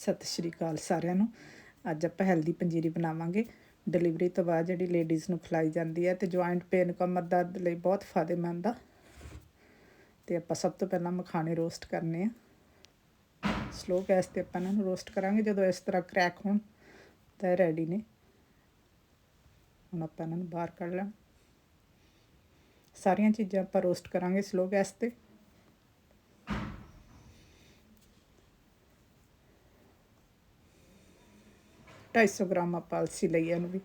ਸਤਿ ਸ਼੍ਰੀ ਅਕਾਲ ਸਾਰਿਆਂ ਨੂੰ। ਅੱਜ ਆਪਾਂ ਹੈਲਦੀ ਪੰਜੀਰੀ ਬਣਾਵਾਂਗੇ। ਡਿਲੀਵਰੀ ਤੋਂ ਬਾਅਦ ਜਿਹੜੀ ਲੇਡੀਜ਼ ਨੂੰ ਖਿਲਾਈ ਜਾਂਦੀ ਹੈ ਤੇ ਜੁਆਇੰਟ ਪੇਨ ਕਮਰ ਦਰਦ ਲਈ ਬਹੁਤ ਫਾਇਦੇਮੰਦ ਆ। ਤੇ ਆਪਾਂ ਸਭ ਤੋਂ ਪਹਿਲਾਂ ਮਖਾਣੇ ਰੋਸਟ ਕਰਨੇ ਆ। ਸਲੋ ਗੈਸ ਤੇ ਆਪਾਂ ਇਹਨਾਂ ਨੂੰ ਰੋਸਟ ਕਰਾਂਗੇ। ਜਦੋਂ ਇਸ ਤਰ੍ਹਾਂ ਕ੍ਰੈਕ ਹੋਣ ਤਾਂ ਰੈਡੀ ਨੇ। ਹੁਣ ਆਪਾਂ ਇਹਨਾਂ ਨੂੰ ਬਾਹਰ ਕੱਢ ਲਾਂ ਸਾਰੀਆਂ ਚੀਜ਼ਾਂ ਆਪਾਂ ਰੋਸਟ ਕਰਾਂਗੇ ਸਲੋ ਗੈਸ ਤੇ। ਢਾਈ ਸੌ ਗ੍ਰਾਮ ਆਪਾਂ ਅਲਸੀ ਲਈ ਇਹਨੂੰ ਵੀ।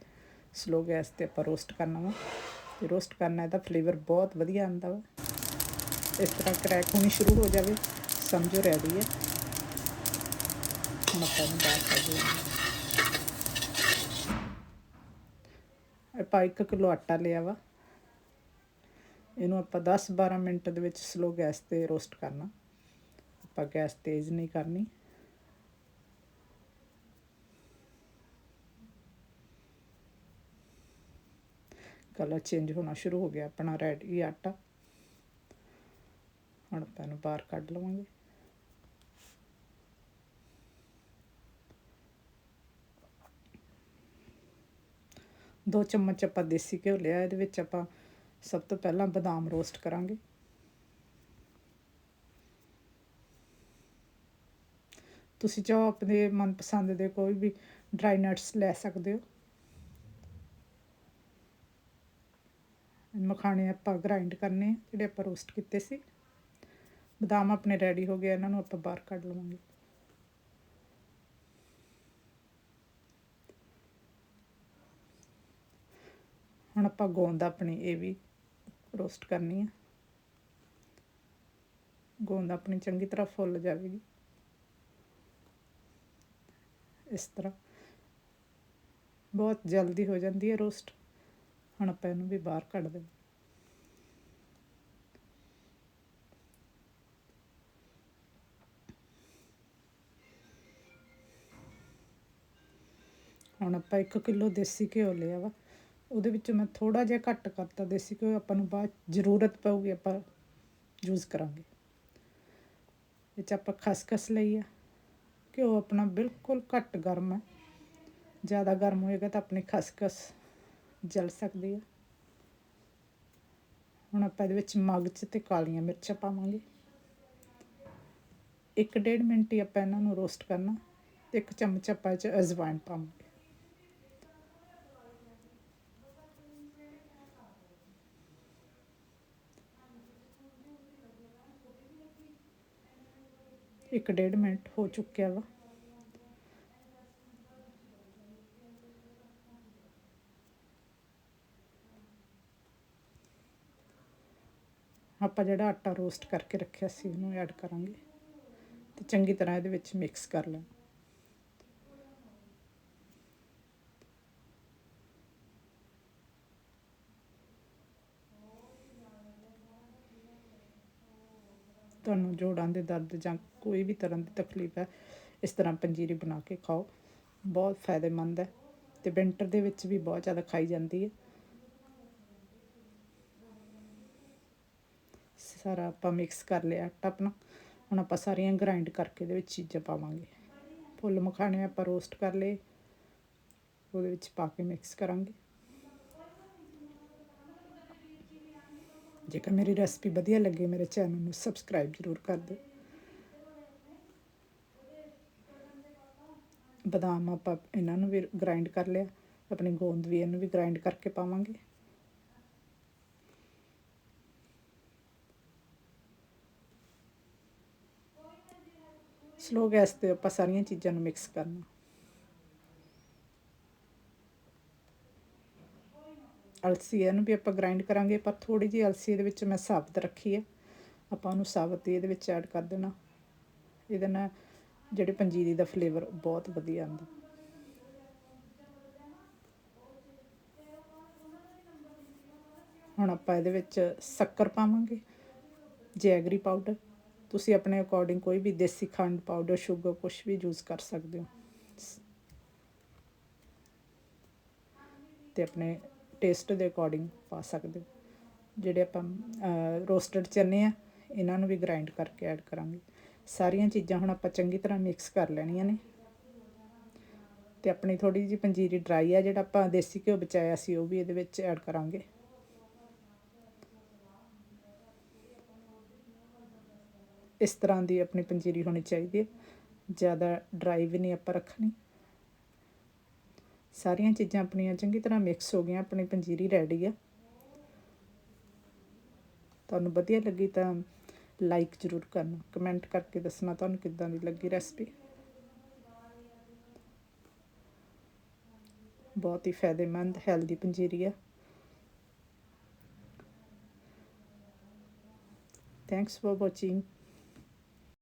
ਸਲੋ ਗੈਸ ਤੇ ਆਪਾਂ ਰੋਸਟ ਕਰਨਾ ਵਾ। ਤੇ ਰੋਸਟ ਕਰਨਾ, ਇਹਦਾ ਫਲੇਵਰ ਬਹੁਤ ਵਧੀਆ ਆਉਂਦਾ ਵਾ। ਇਸ ਤਰ੍ਹਾਂ ਕਰੈਕ ਹੋਣੀ ਸ਼ੁਰੂ ਹੋ ਜਾਵੇ। ਸਮਝੋ ਰੈਡੀ ਹੈ। ਹੁਣ ਆਪਾਂ ਨੂੰ ਬਾਹਰ ਕੱਢ ਆਪਾਂ 1 ਕਿਲੋ ਆਟਾ ਲਿਆ ਵਾ। ਇਹਨੂੰ ਆਪਾਂ 10-12 ਮਿੰਟ ਦੇ ਵਿੱਚ ਸਲੋ ਗੈਸ ਤੇ ਰੋਸਟ ਕਰਨਾ। ਆਪਾਂ ਗੈਸ ਤੇਜ਼ ਨਹੀਂ ਕਰਨੀ। ਕਲਰ ਚੇਂਜ ਹੋਣਾ ਸ਼ੁਰੂ ਹੋ ਗਿਆ ਆਪਣਾ ਰੈਡੀ ਆਟਾ। ਹੁਣ ਆਪਾਂ ਇਹਨੂੰ ਬਾਹਰ ਕੱਢ ਲਵਾਂਗੇ। ਦੋ ਚਮਚ ਆਪਾਂ ਦੇਸੀ ਘਿਓ ਲਿਆ, ਇਹਦੇ ਵਿੱਚ ਆਪਾਂ ਸਭ ਤੋਂ ਪਹਿਲਾਂ ਬਦਾਮ ਰੋਸਟ ਕਰਾਂਗੇ। ਤੁਸੀਂ ਚਾਹੋ ਆਪਣੇ ਮਨਪਸੰਦ ਦੇ ਕੋਈ ਵੀ ਡਰਾਈ ਨਟਸ ਲੈ ਸਕਦੇ ਹੋ। ਮਖਾਣੇ ਆਪਾਂ ਗ੍ਰਾਈਂਡ ਕਰਨੇ ਜਿਹੜੇ ਆਪਾਂ ਰੋਸਟ ਕੀਤੇ ਸੀ। ਬਦਾਮ ਆਪਣੇ ਰੈਡੀ ਹੋ ਗਏ, ਇਹਨਾਂ ਨੂੰ ਆਪਾਂ ਬਾਹਰ ਕੱਢ ਲਵਾਂਗੇ। ਹੁਣ ਆਪਾਂ ਗੋਂਦ ਆਪਣੀ ਇਹ ਵੀ ਰੋਸਟ ਕਰਨੀ ਆ। ਗੋਂਦ ਆਪਣੀ ਚੰਗੀ ਤਰ੍ਹਾਂ ਫੁੱਲ ਜਾਵੇਗੀ। ਇਸ ਤਰ੍ਹਾਂ। ਬਹੁਤ ਜਲਦੀ ਹੋ ਜਾਂਦੀ ਹੈ ਰੋਸਟ ਹੁਣ ਆਪਾਂ ਇਹਨੂੰ ਵੀ ਬਾਹਰ ਕੱਢ ਦੇ ਹੁਣ ਆਪਾਂ 1 ਕਿਲੋ ਦੇਸੀ ਘਿਓ ਲਿਆ ਵਾ, ਉਹਦੇ ਵਿੱਚੋਂ ਮੈਂ ਥੋੜਾ ਜਿਹਾ ਘੱਟ ਕਰਤਾ। ਦੇਸੀ ਘਿਓ ਆਪਾਂ ਨੂੰ ਬਾਅਦ ਜ਼ਰੂਰਤ ਪਊਗੀ, ਆਪਾਂ ਯੂਜ਼ ਕਰਾਂਗੇ। ਵਿੱਚ ਆਪਾਂ ਖਸਖਸ ਲਈ ਆ। ਘਿਓ ਆਪਣਾ ਬਿਲਕੁਲ ਘੱਟ ਗਰਮ ਹੈ ਜ਼ਿਆਦਾ ਗਰਮ ਹੋਏਗਾ ਤਾਂ ਆਪਣੀ ਖਸਖਸ ਜਲ ਸਕਦੀ ਆ। ਹੁਣ ਆਪਾਂ ਇਹਦੇ ਵਿੱਚ ਮਗਜ ਤੇ ਕਾਲੀਆਂ ਮਿਰਚਾਂ ਪਾਵਾਂਗੇ। ਇੱਕ ਡੇਢ ਮਿੰਟ ਹੀ ਆਪਾਂ ਇਹਨਾਂ ਨੂੰ ਰੋਸਟ ਕਰਨਾ। ਇੱਕ ਚਮਚ ਆਪਾਂ ਇਹ 'ਚ ਅਜਵਾਇਣ ਪਾਵਾਂਗੇ। ਇੱਕ ਡੇਢ ਮਿੰਟ ਹੋ ਚੁੱਕਿਆ ਵਾ। ਆਪਾਂ ਜਿਹੜਾ ਆਟਾ ਰੋਸਟ ਕਰਕੇ ਰੱਖਿਆ ਸੀ, ਉਹਨੂੰ ਐਡ ਕਰਾਂਗੇ ਤੇ ਚੰਗੀ ਤਰ੍ਹਾਂ ਇਹਦੇ ਵਿੱਚ ਮਿਕਸ ਕਰ ਲੈਣਾ। ਤੁਹਾਨੂੰ ਜੋੜਾਂ ਦੇ ਦਰਦ ਜਾਂ ਕੋਈ ਵੀ ਤਰ੍ਹਾਂ ਦੀ ਤਕਲੀਫ ਹੈ, ਇਸ ਤਰ੍ਹਾਂ ਪੰਜੀਰੀ ਬਣਾ ਕੇ ਖਾਓ। ਬਹੁਤ ਫਾਇਦੇਮੰਦ ਹੈ ਤੇ ਵਿੰਟਰ ਦੇ ਵਿੱਚ ਵੀ ਬਹੁਤ ਜ਼ਿਆਦਾ ਖਾਈ ਜਾਂਦੀ ਹੈ। ਸਾਰਾ ਆਪਾਂ ਮਿਕਸ ਕਰ ਲਿਆ ਆਟਾ ਆਪਣਾ। ਹੁਣ ਆਪਾਂ ਸਾਰੀਆਂ ਗ੍ਰਾਈਂਡ ਕਰਕੇ ਇਹਦੇ ਵਿੱਚ ਚੀਜ਼ਾਂ ਪਾਵਾਂਗੇ। ਫੁੱਲ ਮਖਾਣੇ ਆਪਾਂ ਰੋਸਟ ਕਰ ਲਏ। ਉਹਦੇ ਵਿੱਚ ਪਾ ਕੇ ਮਿਕਸ ਕਰਾਂਗੇ। ਜੇਕਰ ਮੇਰੀ ਰੈਸਪੀ ਵਧੀਆ ਲੱਗੇ ਮੇਰੇ ਚੈਨਲ ਨੂੰ ਸਬਸਕ੍ਰਾਈਬ ਜ਼ਰੂਰ ਕਰ ਦਿਓ। ਬਦਾਮ ਆਪਾਂ ਇਹਨਾਂ ਨੂੰ ਵੀ ਗ੍ਰਾਈਂਡ ਕਰ ਲਿਆ। ਆਪਣੀ ਗੋਂਦ ਵੀ ਇਹਨੂੰ ਵੀ ਗ੍ਰਾਈਂਡ ਕਰਕੇ ਪਾਵਾਂਗੇ। ਸਲੋ ਗੈਸ ਤੇ ਆਪਾਂ ਸਾਰੀਆਂ ਚੀਜ਼ਾਂ ਨੂੰ ਮਿਕਸ ਕਰਨਾ। ਅਲਸੀ ਇਹਨੂੰ ਵੀ ਆਪਾਂ ਗ੍ਰਾਈਂਡ ਕਰਾਂਗੇ, ਪਰ ਥੋੜੀ ਜਿਹੀ ਅਲਸੀ ਇਹਦੇ ਵਿੱਚ ਮੈਂ ਸਾਬਤ ਰੱਖੀ ਹੈ। ਆਪਾਂ ਉਹਨੂੰ ਸਾਬਤ ਹੀ ਇਹਦੇ ਵਿੱਚ ਐਡ ਕਰ ਦੇਣਾ। ਇਹਦੇ ਨਾਲ ਜਿਹੜੇ ਪੰਜੀਰੀ ਦਾ ਫਲੇਵਰ ਬਹੁਤ ਵਧੀਆ ਆਉਂਦਾ। ਹੁਣ ਆਪਾਂ ਇਹਦੇ ਵਿੱਚ ਸ਼ੱਕਰ ਪਾਵਾਂਗੇ, ਜੈਗਰੀ ਪਾਊਡਰ ਤੁਸੀਂ ਆਪਣੇ ਅਕੋਰਡਿੰਗ ਕੋਈ ਵੀ ਦੇਸੀ ਖੰਡ ਪਾਊਡਰ ਸ਼ੂਗਰ ਕੁਝ ਵੀ ਯੂਜ਼ ਕਰ ਸਕਦੇ ਹੋ। ਤੇ ਆਪਣੇ ਟੇਸਟ ਦੇ ਅਕੋਰਡਿੰਗ ਪਾ ਸਕਦੇ ਹੋ। ਜਿਹੜੇ ਆਪਾਂ ਰੋਸਟਡ ਚਨੇ ਆ, ਇਹਨਾਂ ਨੂੰ ਵੀ ਗ੍ਰਾਈਂਡ ਕਰਕੇ ਐਡ ਕਰਾਂਗੇ। ਸਾਰੀਆਂ ਚੀਜ਼ਾਂ ਹੁਣ ਆਪਾਂ ਚੰਗੀ ਤਰ੍ਹਾਂ ਮਿਕਸ ਕਰ ਲੈਣੀਆਂ ਨੇ। ਤੇ ਆਪਣੀ ਥੋੜੀ ਜਿਹੀ ਪੰਜੀਰੀ ਡਰਾਈ ਆ, ਜਿਹੜਾ ਆਪਾਂ ਦੇਸੀ ਘਿਓ ਬਚਾਇਆ ਸੀ, ਉਹ ਵੀ ਇਹਦੇ ਵਿੱਚ ਐਡ ਕਰਾਂਗੇ। ਇਸ ਤਰ੍ਹਾਂ ਦੀ ਆਪਣੀ ਪੰਜੀਰੀ ਹੋਣੀ ਚਾਹੀਦੀ ਹੈ। ਜ਼ਿਆਦਾ ਡਰਾਈ ਵੀ ਨਹੀਂ ਆਪਾਂ ਰੱਖਣੀ। ਸਾਰੀਆਂ ਚੀਜ਼ਾਂ ਆਪਣੀਆਂ ਚੰਗੀ ਤਰ੍ਹਾਂ ਮਿਕਸ ਹੋ ਗਈਆਂ, ਆਪਣੀ ਪੰਜੀਰੀ ਰੈਡੀ ਆ। ਤੁਹਾਨੂੰ ਵਧੀਆ ਲੱਗੀ ਤਾਂ ਲਾਈਕ ਜ਼ਰੂਰ ਕਰਨਾ। ਕਮੈਂਟ ਕਰਕੇ ਦੱਸਣਾ ਤੁਹਾਨੂੰ ਕਿੱਦਾਂ ਦੀ ਲੱਗੀ ਰੈਸਪੀ ਬਹੁਤ ਹੀ ਫਾਇਦੇਮੰਦ ਹੈਲਦੀ ਪੰਜੀਰੀ ਆ। Thanks for watching